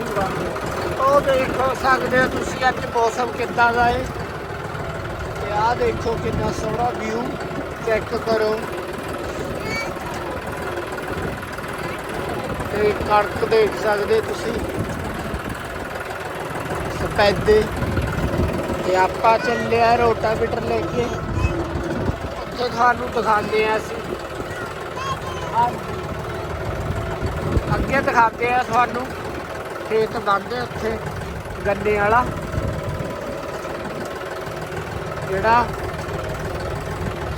ਦਿਖਾਊਂਗਾ ਉਹ ਦੇਖੋ ਸਕਦੇ ਹੋ ਤੁਸੀਂ ਅੱਜ ਮੌਸਮ ਕਿੱਦਾਂ ਦਾ ਹੈ ਤੇ ਆਹ ਦੇਖੋ ਕਿੰਨਾ ਸੋਹਣਾ ਵਿਊ ਚੈੱਕ ਕਰੋ। ਤੇ ਕਣਕ ਦੇਖ ਸਕਦੇ ਤੁਸੀਂ। ਸਪੈਦੇ ਤੇ ਆਪਾਂ ਚੱਲੇ ਚੱਲਿਆ ਰੋਟਾਵੀਟਰ ਲੈ ਕੇ। ਉੱਥੇ ਤੁਹਾਨੂੰ ਦਿਖਾਉਂਦੇ ਆ ਅਸੀਂ। ਅੱਗੇ ਦਿਖਾਉਂਦੇ ਆ ਤੁਹਾਨੂੰ। ਖੇਤ ਬੰਦੇ ਉੱਥੇ, ਗੰਨੇ ਵਾਲਾ। ਜਿਹੜਾ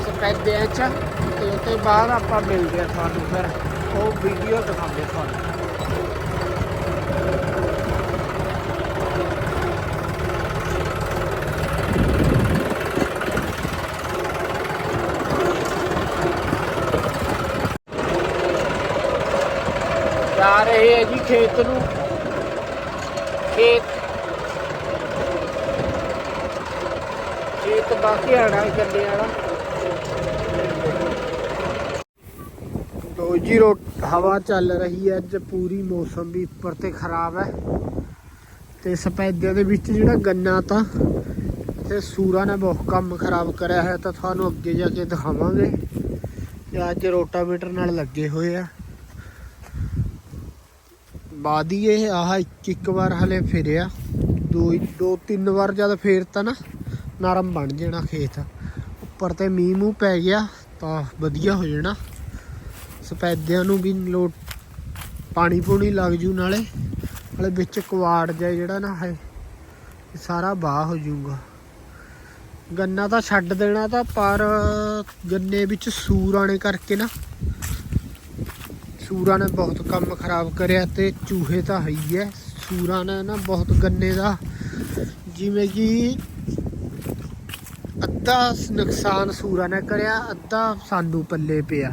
ਸਪੈਦਿਆਂ ਚ ਤੇ ਉਹ ਤੋਂ ਬਾਅਦ ਆਪਾਂ ਮਿਲਦੇ ਆ ਤੁਹਾਨੂੰ ਫਿਰ। ਉਹ ਵੀਡੀਓ ਦਿਖਾਉਂਦੇ ਤੁਹਾਨੂੰ। ਜਾ ਰਹੇ ਹੈ ਜੀ ਖੇਤ ਨੂੰ। ਖੇਤ। ਖੇਤ ਬਾਕੀ ਆਣਾ ਚੱਲੇ ਵਾਲਾ। ਲੋ ਜੀ, ਰੋ ਹਵਾ ਚੱਲ ਰਹੀ ਹੈ ਅੱਜ, ਪੂਰੀ ਮੌਸਮ ਵੀ ਉੱਪਰ ਤੇ ਖਰਾਬ ਹੈ। ਤੇ ਸਪੈਦਿਆਂ ਦੇ ਵਿੱਚ ਜਿਹੜਾ ਗੰਨਾ ਤਾਂ, ਤੇ ਸੂਰਾ ਨੇ ਬਹੁਤ ਕੰਮ ਖਰਾਬ ਕਰਿਆ ਹੈ ਤਾਂ ਤੁਹਾਨੂੰ ਅੱਗੇ ਜਾ ਕੇ ਦਿਖਾਵਾਂਗੇ। ਤੇ ਅੱਜ ਰੋਟਾਵੇਟਰ ਨਾਲ ਲੱਗੇ ਹੋਏ ਆ। ਬਾਦੀ ਇਹ ਆਹ ਇੱਕ ਇੱਕ ਵਾਰ ਹਲੇ ਫਿਰਿਆ। ਦੋ ਦੋ ਤਿੰਨ ਵਾਰ ਜਦ ਫੇਰਤਾ ਨਾ ਨਰਮ ਬਣ ਜਾਣਾ ਖੇਤ। ਉੱਪਰ ਤੇ ਮੀਂਹ ਮੂੰਹ ਪੈ ਗਿਆ ਤਾਂ ਵਧੀਆ ਹੋ ਜਾਣਾ। ਸਪੈਦਿਆਂ ਨੂੰ ਵੀ ਲੋਟ ਪਾਣੀ ਪੂਣੀ ਲੱਗ ਜੂ ਨਾਲੇ। ਨਾਲੇ ਵਿੱਚ ਕਵਾੜ ਜਾ ਜਿਹੜਾ ਨਾ ਹੈ ਸਾਰਾ ਬਾਹ ਹੋ ਜਾਊਗਾ। ਗੰਨਾ ਤਾਂ ਛੱਡ ਦੇਣਾ ਤਾਂ ਪਰ ਗੰਨੇ ਵਿੱਚ ਸੂਰ ਆਣੇ ਕਰਕੇ ਨਾ ਸੂਰਾਂ ਨੇ ਬਹੁਤ ਕੰਮ ਖਰਾਬ ਕਰਿਆ ਤੇ ਚੂਹੇ ਤਾਂ ਹੈ ਹੀ ਹੈ। ਸੂਰਾਂ ਨੇ ਨਾ ਬਹੁਤ ਗੰਨੇ ਦਾ ਜਿਵੇਂ ਕਿ ਅੱਧਾ ਨੁਕਸਾਨ ਸੂਰਾਂ ਨੇ ਕਰਿਆ, ਅੱਧਾ ਸਾਨੂੰ ਪੱਲੇ ਪਿਆ।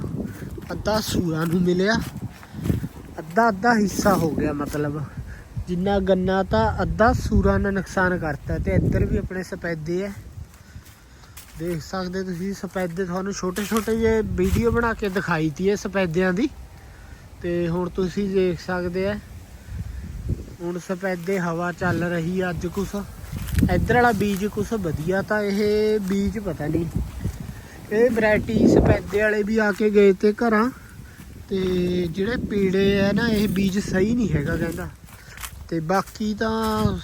ਅੱਧਾ ਸੂਰਾਂ ਨੂੰ ਮਿਲਿਆ। ਅੱਧਾ ਅੱਧਾ ਹਿੱਸਾ ਹੋ ਗਿਆ ਮਤਲਬ। ਜਿੰਨਾ ਗੰਨਾ ਤਾਂ ਅੱਧਾ ਸੂਰਾਂ ਨੇ ਨੁਕਸਾਨ ਕਰਤਾ ਤੇ ਇੱਧਰ ਵੀ ਆਪਣੇ ਸਪੈਦੇ ਐ ਦੇਖ ਸਕਦੇ ਤੁਸੀਂ ਸਪੈਦੇ ਤੁਹਾਨੂੰ ਛੋਟੇ ਛੋਟੇ ਜਿਹੇ ਵੀਡੀਓ ਬਣਾ ਕੇ ਦਿਖਾਈ ਤੀ ਇਹ ਸਪੈਦਿਆਂ ਦੀ। ਤੇ ਹੁਣ ਤੁਸੀਂ ਦੇਖ ਸਕਦੇ ਆ। ਹੁਣ ਸਪੈਦੇ ਹਵਾ ਚੱਲ ਰਹੀ ਆ ਅੱਜ ਕੁਛ। ਇੱਧਰ ਵਾਲਾ ਬੀਜ ਕੁਛ ਵਧੀਆ ਤਾਂ ਇਹ ਬੀਜ ਪਤਾ ਨਹੀਂ ਇਹ ਵੈਰਾਈਟੀ ਸਪੈਦੇ ਵਾਲੇ ਵੀ ਆ ਕੇ ਗਏ ਤੇ ਘਰਾਂ। ਤੇ ਜਿਹੜੇ ਪੀੜੇ ਆ ਨਾ, ਇਹ ਬੀਜ ਸਹੀ ਨਹੀਂ ਹੈਗਾ ਕਹਿੰਦਾ। ਤੇ ਬਾਕੀ ਤਾਂ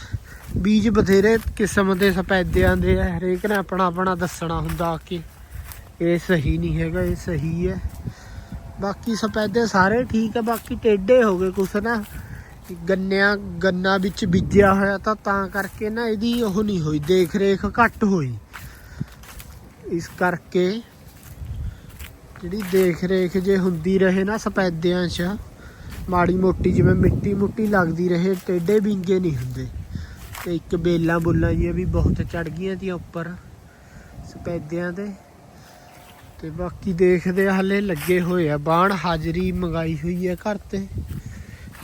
ਬੀਜ ਬਥੇਰੇ ਕਿਸਮ ਦੇ ਸਪੈਦਿਆਂ ਦੇ ਆ, ਹਰੇਕ ਨੇ ਆਪਣਾ ਆਪਣਾ ਦੱਸਣਾ ਹੁੰਦਾ ਕਿ। ਇਹ ਸਹੀ ਨਹੀਂ ਹੈਗਾ, ਇਹ ਸਹੀ ਹੈ ਬਾਕੀ ਸਪੈਦੇ ਸਾਰੇ ਠੀਕ ਆ, ਬਾਕੀ ਟੇਡੇ ਹੋ ਗਏ ਕੁਛ ਨਾ। ਗੰਨਿਆਂ, ਗੰਨਾ ਵਿੱਚ ਬੀਜਿਆ ਹੋਇਆ ਤਾਂ ਤਾਂ ਕਰਕੇ ਨਾ ਇਹਦੀ ਉਹ ਨਹੀਂ ਹੋਈ ਦੇਖ ਰੇਖ ਘੱਟ ਹੋਈ। ਇਸ ਕਰਕੇ ਜਿਹੜੀ ਦੇਖ ਰੇਖ ਜੇ ਹੁੰਦੀ ਰਹੇ ਨਾ ਸਪੈਦਿਆਂ 'ਚ, ਮਾੜੀ ਮੋਟੀ ਜਿਵੇਂ ਮਿੱਟੀ ਮੁੱਟੀ ਲੱਗਦੀ ਰਹੇ ਟੇਡੇ ਵਿੰਗੇ ਨਹੀਂ ਹੁੰਦੇ। ਤੇ ਇੱਕ ਬੇਲਾਂ ਬੁੱਲਾਂ ਜਿਹੀਆਂ ਵੀ ਬਹੁਤ ਚੜ ਗਈਆਂ ਤੀਆਂ ਉੱਪਰ ਸਪੈਦਿਆਂ ਤੇ ਤੇ ਬਾਕੀ ਦੇਖਦੇ ਆ, ਹਲੇ ਲੱਗੇ ਹੋਏ ਆ। ਬਾਣ ਹਾਜ਼ਰੀ ਮੰਗਾਈ ਹੋਈ ਹੈ ਘਰ ਤੇ।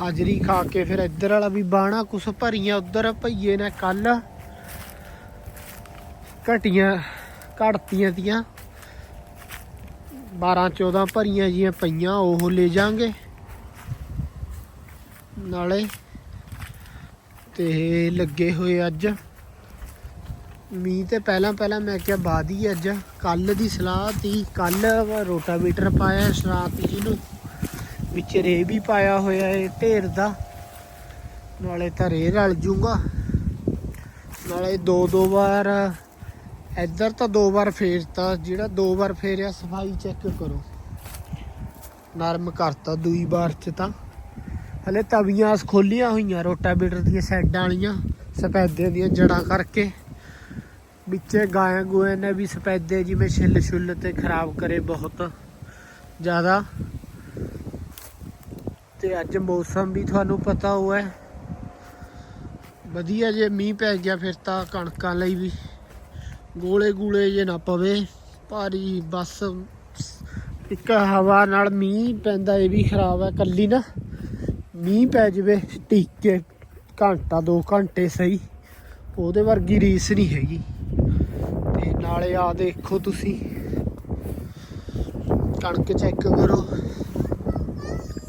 ਹਾਜ਼ਰੀ ਖਾ ਕੇ ਫਿਰ ਇੱਧਰ ਵਾਲਾ ਵੀ ਬਾਣਾ ਕੁਛ ਭਰੀਆਂ, ਉੱਧਰ ਭਈਏ ਨੇ ਕੱਲ ਘਟੀਆਂ ਘੜਤੀਆਂ ਤੀਆਂ। 12 14 ਭਰੀਆਂ ਜੀਆਂ ਪਈਆਂ, ਉਹ ਲੈ ਜਾਾਂਗੇ। ਨਾਲੇ ਤੇ ਲੱਗੇ ਹੋਏ ਅੱਜ। ਮੀਂਹ ਤੇ ਪਹਿਲਾਂ ਪਹਿਲਾਂ ਮੈਂ ਕਿਹਾ ਬਾਦ ਹੀ ਅੱਜ ਕੱਲ ਦੀ ਸਲਾਹ ਤੀ ਕੱਲ ਰੋਟਾਵੀਟਰ ਪਾਇਆ ਸ਼ਰਾਤ ਜੀ ਨੂੰ ਵਿੱਚ ਰੇ ਵੀ ਪਾਇਆ ਹੋਇਆ ਏ ਢੇਰ ਦਾ। ਨਾਲੇ ਤਾਂ ਰੇ ਰਲ ਜੂਗਾ। ਨਾਲੇ ਦੋ ਦੋ ਵਾਰ, ਇੱਧਰ ਤਾਂ ਦੋ ਵਾਰ ਫੇਰਤਾ, ਜਿਹੜਾ ਦੋ ਵਾਰ ਫੇਰਿਆ ਸਫ਼ਾਈ ਚੈੱਕ ਕਰੋ। ਨਰਮ ਕਰਤਾ ਦੂਈ ਵਾਰ ਚ ਤਾਂ। ਹਲੇ ਤਵੀਆਂ ਖੋਲੀਆਂ ਹੋਈਆਂ ਰੋਟਾਵੀਟਰ ਦੀਆਂ ਸਾਈਡਾਂ ਵਾਲੀਆਂ ਸਪੈਦਿਆਂ ਦੀਆਂ ਜੜਾਂ ਕਰਕੇ। ਵਿੱਚੇ ਗਾਇਆਂ ਗੋਏ ਨੇ ਵੀ ਸਪੈਦੇ ਜਿਵੇਂ ਛਿੱਲ ਛੁੱਲ ਤੇ ਖਰਾਬ ਕਰੇ ਬਹੁਤ ਜ਼ਿਆਦਾ। ਤੇ ਅੱਜ ਮੌਸਮ ਵੀ ਤੁਹਾਨੂੰ ਪਤਾ ਹੋਇਆ। ਹੈ ਵਧੀਆ ਜੇ ਮੀਂਹ ਪੈ ਗਿਆ ਫਿਰ ਤਾਂ ਕਣਕਾਂ ਲਈ ਵੀ ਗੋਲੇ ਗੂਲੇ ਜੇ ਨਾ ਪਵੇ। ਭਾਰੀ ਬਸ ਇੱਕ ਹਵਾ ਨਾਲ ਮੀਂਹ ਪੈਂਦਾ, ਇਹ ਵੀ ਖਰਾਬ ਹੈ ਕੱਲੀ ਨਾ। ਮੀਂਹ ਪੈ ਜਵੇ, ਟੀਕੇ ਘੰਟਾ 2 ਘੰਟੇ ਸਹੀ। ਉਹਦੇ ਵਰਗੀ ਰੀਸ ਨਹੀਂ ਹੈਗੀ। ਨਾਲੇ ਆ ਦੇਖੋ ਤੁਸੀਂ। ਕਣਕ ਚੈੱਕ ਕਰੋ।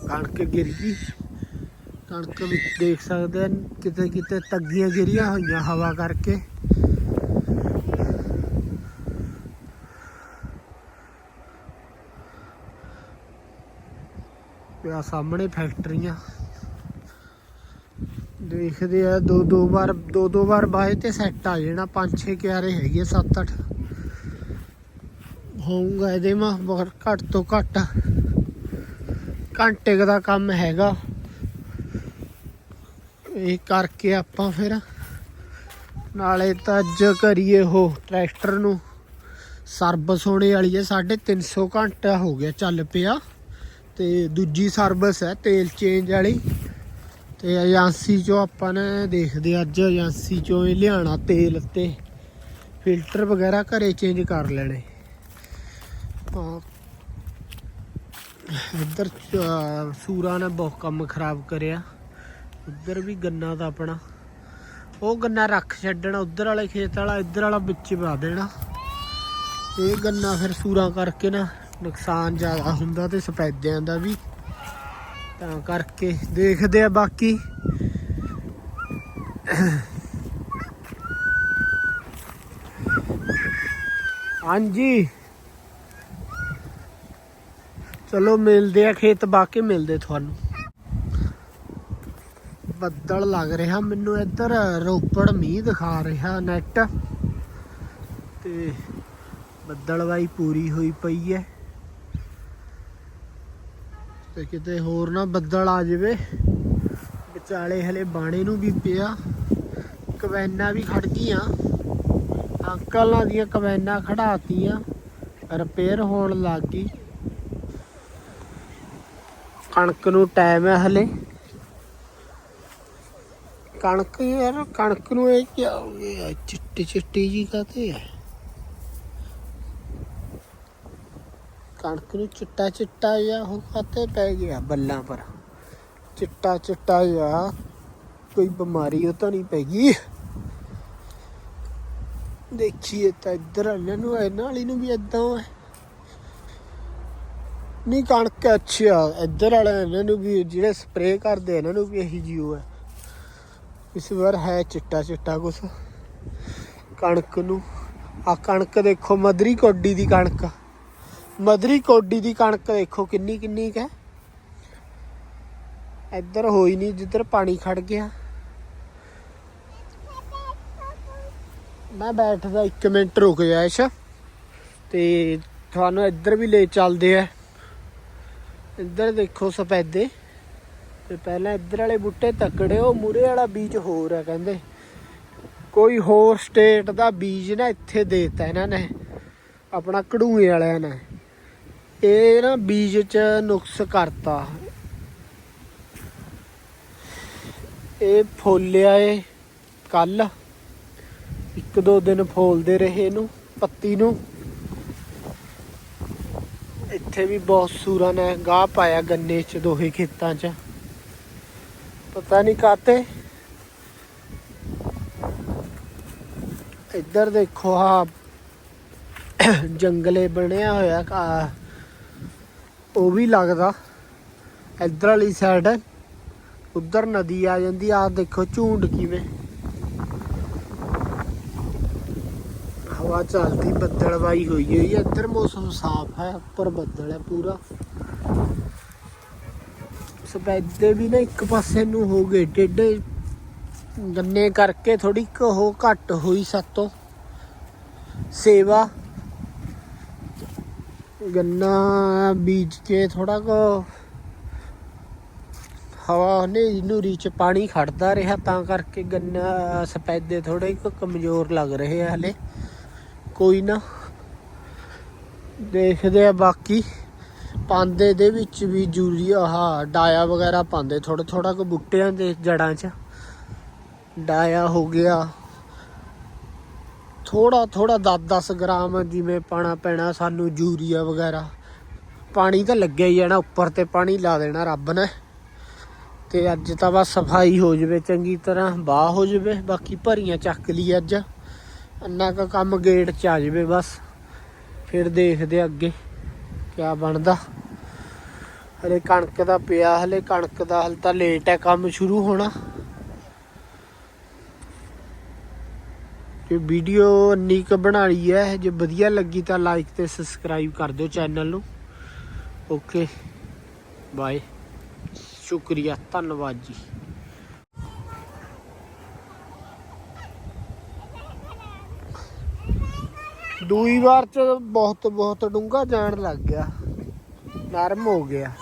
ਕਣਕ ਗਿਰ ਗਈ। ਕਣਕ ਵੀ ਦੇਖ ਸਕਦੇ ਆ, ਕਿਤੇ ਕਿਤੇ ਤੱਗੀਆਂ ਗਿਰੀਆਂ ਹੋਈਆਂ ਹਵਾ ਕਰਕੇ। ਆ ਸਾਹਮਣੇ ਫੈਕਟਰੀਆਂ। ਦੇਖਦੇ ਆ ਦੋ ਦੋ ਵਾਰ ਦੋ ਦੋ ਵਾਰ ਬਾਏ ਤੇ ਸੈੱਟ ਆ ਜਾਣਾ। ਪੰਜ ਛੇ ਕਿਆਰੇ ਹੈਗੇ ਸੱਤ ਅੱਠ ਹੋਊਗਾ ਇਹਦੇ ਮਾ ਬਹੁਤ ਘੱਟ ਤੋਂ ਘੱਟ ਘੰਟੇ ਦਾ ਕੰਮ ਹੈਗਾ। ਇਹ ਕਰਕੇ ਆਪਾਂ ਫਿਰ ਨਾਲੇ ਤਾਂ ਅੱਜ ਕਰੀਏ ਉਹ ਟਰੈਕਟਰ ਨੂੰ। ਸਰਵਿਸ ਹੋਣੇ ਵਾਲੀ ਹੈ 350 ਘੰਟਾ ਹੋ ਗਿਆ ਚੱਲ ਪਿਆ। ਤੇ ਦੂਜੀ ਸਰਵਿਸ ਹੈ, ਤੇਲ ਚੇਂਜ ਵਾਲੀ। ਤੇ ਏਜੰਸੀ ਚੋਂ ਆਪਾਂ ਨੇ ਦੇਖਦੇ ਅੱਜ, ਏਜੰਸੀ ਚੋਂ ਇਹ ਲਿਆਣਾ ਤੇਲ ਤੇ। ਫਿਲਟਰ ਵਗੈਰਾ ਘਰੇ ਚੇਂਜ ਕਰ ਲੈਣੇ। ਇੱਧਰ ਚ- ਸੂਰਾ ਨੇ ਬਹੁਤ ਕੰਮ ਖਰਾਬ ਕਰਿਆ। ਉੱਧਰ ਵੀ ਗੰਨਾ ਦਾ ਆਪਣਾ। ਉਹ ਗੰਨਾ ਰੱਖ ਛੱਡਣਾ, ਉੱਧਰ ਵਾਲੇ ਖੇਤ ਵਾਲਾ, ਇੱਧਰ ਵਾਲਾ ਵਿੱਚ ਪਾ ਦੇਣਾ। ਇਹ ਗੰਨਾ ਫਿਰ ਸੂਰਾ ਕਰਕੇ ਨਾ ਨੁਕਸਾਨ ਜ਼ਿਆਦਾ ਹੁੰਦਾ ਤੇ ਸਫੈਦਿਆਂ ਦਾ ਵੀ। ਤਾਂ ਕਰਕੇ ਦੇਖਦੇ ਆ ਬਾਕੀ। ਹਾਂਜੀ। ਚਲੋ ਮਿਲਦੇ ਆ ਖੇਤ, ਬਾਕੀ ਮਿਲਦੇ ਤੁਹਾਨੂੰ। ਬੱਦਲ ਲੱਗ ਰਿਹਾ, ਮੈਨੂੰ ਇੱਧਰ ਰੋਪੜ ਮੀਂਹ ਦਿਖਾ ਰਿਹਾ ਨੈਟ ਤੇ ਬੱਦਲਵਾਈ ਪੂਰੀ ਹੋਈ ਪਈ ਹੈ ਤੇ ਕਿਤੇ ਹੋਰ ਨਾ ਬੱਦਲ ਆ ਜਾਵੇ। ਵਿਚਾਲੇ ਹਲੇ ਬਾਣੇ ਨੂੰ ਵੀ ਪਿਆ। ਕਵੈਨਾ ਵੀ ਖੜ ਗਈਆਂ ਅੰਕਲਾਂ ਦੀਆਂ ਕਵੈਨਾ ਖੜਾਤੀਆਂ ਰਿਪੇਅਰ ਹੋਣ ਲੱਗ ਗਈ। ਕਣਕ ਨੂੰ ਟਾਈਮ ਹੈ ਹਲੇ। ਕਣਕ ਯਾਰ, ਕਣਕ ਨੂੰ ਇਹ ਕੀ ਹੋ ਗਿਆ? ਚਿੱਟੀ ਚਿੱਟੀ ਜੀ ਕਾਤੇ ਹੈ ਕਣਕ ਨੂੰ ਚਿੱਟਾ ਚਿੱਟਾ ਜਾਂ ਉਹ ਕਾਤੇ ਪੈ ਗਿਆ ਬੱਲਾਂ ਪਰ? ਚਿੱਟਾ ਚਿੱਟਾ ਜਾਂ ਕੋਈ ਬਿਮਾਰੀ ਉਹ ਤਾਂ ਨਹੀਂ ਪੈ ਗਈ। ਦੇਖੀਏ ਤਾਂ ਇੱਧਰ ਇਹਨਾਂ ਨੂੰ, ਇਹਨਾਂ ਵਾਲੀ ਨੂੰ ਵੀ ਇਦਾਂ ਹੈ ਨਹੀਂ, ਕਣਕ ਅੱਛਾ, ਇੱਧਰ ਵਾਲੇ ਇਹਨਾਂ ਨੂੰ ਵੀ, ਜਿਹੜੇ ਸਪਰੇਅ ਕਰਦੇ ਇਹਨਾਂ ਨੂੰ ਵੀ ਇਹੀ ਜਿਉ ਹੈ। ਇਸ ਵਾਰ ਹੈ ਚਿੱਟਾ ਚਿੱਟਾ ਕੁਛ। ਕਣਕ ਨੂੰ ਆ ਕਣਕ ਦੇਖੋ ਮਦਰੀ ਕੋਡੀ ਦੀ ਕਣਕ। ਮਦਰੀ ਕੋਡੀ ਦੀ ਕਣਕ ਦੇਖੋ, ਕਿੰਨੀ ਕਿੰਨੀ ਕੁ ਹੈ। ਇੱਧਰ ਹੋਈ ਨਹੀਂ, ਜਿੱਧਰ ਪਾਣੀ ਖੜ ਗਿਆ। ਮੈਂ ਬੈਠਦਾ 1 ਮਿੰਟ, ਰੁਕ ਜਾ ਇਸ ਤੇ ਤੁਹਾਨੂੰ ਇੱਧਰ ਵੀ ਲੈ ਚੱਲਦੇ ਆ। ਇੱਧਰ ਦੇਖੋ ਸਫੈਦੇ। ਤੇ ਪਹਿਲਾਂ ਇੱਧਰ ਵਾਲੇ ਬੂਟੇ ਤਕੜੇ, ਉਹ ਮੂਰੇ ਵਾਲਾ ਬੀਜ ਹੋਰ ਆ ਕਹਿੰਦੇ। ਕੋਈ ਹੋਰ ਸਟੇਟ ਦਾ ਬੀਜ ਨਾ ਇੱਥੇ ਦੇਤਾ ਇਹਨਾਂ ਨੇ, ਆਪਣਾ ਕਢੂਏ ਵਾਲਿਆਂ ਨੇ। ਇਹ ਨਾ ਬੀਜ ਚ ਨੁਕਸ ਕਰਤਾ। ਇਹ ਫੋਲਿਆ ਏ ਕੱਲ ਇੱਕ ਦੋ ਦਿਨ ਫੋਲਦੇ ਰਹੇ ਇਹਨੂੰ, ਪੱਤੀ ਨੂੰ। ਇੱਥੇ ਵੀ ਬਹੁਤ ਸੂਰਾਂ ਨੇ, ਗਾਹ ਪਾਇਆ ਗੰਨੇ ਚ, ਦੋਹੇ ਖੇਤਾਂ ਚ। ਪਤਾ ਨਹੀਂ ਕਾਤੇ ਇੱਧਰ ਦੇਖੋ ਆ ਜੰਗਲੇ ਬਣਿਆ ਹੋਇਆ ਕਾ ਉਹ ਵੀ ਲੱਗਦਾ। ਇੱਧਰ ਵਾਲੀ ਸਾਈਡ ਉੱਧਰ ਨਦੀ ਆ ਜਾਂਦੀ ਆ ਦੇਖੋ ਝੂੰਡ ਕਿਵੇਂ। ਹਵਾ ਚੱਲਦੀ, ਬੱਦਲਵਾਈ ਹੋਈ ਹੋਈ ਹੈ ਇੱਧਰ ਮੌਸਮ ਸਾਫ਼ ਹੈ, ਉੱਪਰ ਬੱਦਲ ਹੈ ਪੂਰਾ। ਸਫੈਦੇ ਵੀ ਨਾ ਇੱਕ ਪਾਸੇ ਨੂੰ ਹੋ ਗਏ ਟੇਢੇ ਗੰਨੇ ਕਰਕੇ ਥੋੜੀ ਕੁ ਉਹ ਘੱਟ ਹੋਈ ਸਾਤੋਂ। ਸੇਵਾ। ਗੰਨਾ ਬੀਜ ਕੇ ਥੋੜਾ ਕੁ ਹਵਾ ਹਨੇਰੀ ਨੂਰੀ ਚ ਪਾਣੀ ਖੜਦਾ ਰਿਹਾ, ਤਾਂ ਕਰਕੇ ਗੰਨਾ ਸਫੈਦੇ ਥੋੜੇ ਕੁ ਕਮਜ਼ੋਰ ਲੱਗ ਰਹੇ ਆ ਹਲੇ। ਕੋਈ ਨਾ। ਦੇਖਦੇ ਆ ਬਾਕੀ। ਪਾਂਦੇ ਦੇ ਵਿੱਚ ਵੀ ਯੂਰੀਆ ਆਹ ਡਾਇਆ ਵਗੈਰਾ ਪਾਉਂਦੇ ਥੋੜਾ ਥੋੜਾ ਕੁ ਬੂਟਿਆਂ ਦੇ ਜੜਾਂ 'ਚ। ਡਾਇਆ ਹੋ ਗਿਆ। ਥੋੜਾ ਥੋੜਾ 10-10 ਗ੍ਰਾਮ ਜਿਵੇਂ ਪਾਣਾ ਪੈਣਾ ਸਾਨੂੰ ਯੂਰੀਆ ਵਗੈਰਾ। ਪਾਣੀ ਤਾਂ ਲੱਗਿਆ ਹੀ ਜਾਣਾ ਉੱਪਰ ਤੇ ਪਾਣੀ ਲਾ ਦੇਣਾ ਰੱਬ ਨੇ। ਤੇ ਅੱਜ ਤਾਂ ਬਸ ਸਫ਼ਾਈ ਹੋ ਜਵੇ ਚੰਗੀ ਤਰ੍ਹਾਂ ਬਾਹ ਹੋ ਜਵੇ, ਬਾਕੀ ਭਰੀਆਂ ਚੱਕ ਲਈ ਅੱਜ। ਇੰਨਾ ਕੁ ਕੰਮ ਗੇਟ 'ਚ ਆ ਜਾਵੇ ਬਸ। ਫਿਰ ਦੇਖਦੇ ਅੱਗੇ ਕਿਆ ਬਣਦਾ। ਹਲੇ ਕਣਕ ਦਾ ਪਿਆ, ਹਲੇ ਕਣਕ ਦਾ ਹਲ ਤਾਂ ਲੇਟ ਹੈ, ਕੰਮ ਸ਼ੁਰੂ ਹੋਣਾ। ਜੇ ਵੀਡੀਓ ਇੰਨੀ ਕੁ ਬਣਾ ਲਈ ਹੈ ਜੇ ਵਧੀਆ ਲੱਗੀ ਤਾਂ ਲਾਈਕ ਤੇ ਸਬਸਕ੍ਰਾਈਬ ਕਰ ਦਿਓ ਚੈਨਲ ਨੂੰ। ਓਕੇ ਬਾਏ ਸ਼ੁਕਰੀਆ, ਧੰਨਵਾਦ ਜੀ। ਦੂਈ ਵਾਰ ਚ ਬਹੁਤ ਬਹੁਤ ਡੂੰਘਾ ਜਾਣ ਲੱਗ ਗਿਆ। ਨਰਮ ਹੋ ਗਿਆ।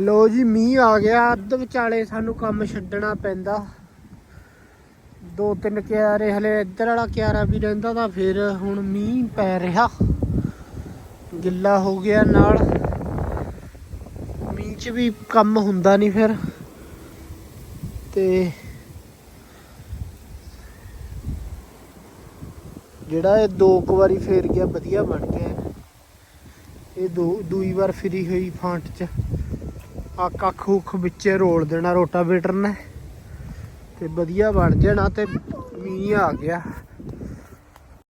ਲੋ ਜੀ, ਮੀਂਹ ਆ ਗਿਆ। ਅੱਧ ਵਿਚਾਲੇ ਸਾਨੂੰ ਕੰਮ ਛੱਡਣਾ ਪੈਂਦਾ। ਦੋ ਤਿੰਨ ਕਿਆਰੇ, ਹਲੇ ਇੱਧਰ ਵਾਲਾ ਕਿਆਰਾ ਵੀ ਰਹਿੰਦਾ ਤਾਂ ਫਿਰ ਹੁਣ ਮੀਂਹ ਪੈ ਰਿਹਾ। ਗਿੱਲਾ ਹੋ ਗਿਆ ਨਾਲ। ਮੀਂਹ 'ਚ ਵੀ ਕੰਮ ਹੁੰਦਾ ਨਹੀਂ ਫਿਰ। ਤੇ ਜਿਹੜਾ ਇਹ ਦੋ ਕੁ ਵਾਰੀ ਫੇਰ ਗਿਆ, ਵਧੀਆ ਬਣ ਗਿਆ। ਇਹ ਦੋ, ਦੂਈ ਵਾਰ ਫਰੀ ਹੋਈ ਫਾਂਟ 'ਚ। ਆ ਕੱਖ ਉਖ ਵਿੱਚੇ ਰੋਲ ਦੇਣਾ ਰੋਟਾਵੇਟਰ ਨੇ। ਤੇ ਵਧੀਆ ਬਣ ਜਾਣਾ ਤੇ ਮੀਂਹ ਆ ਗਿਆ।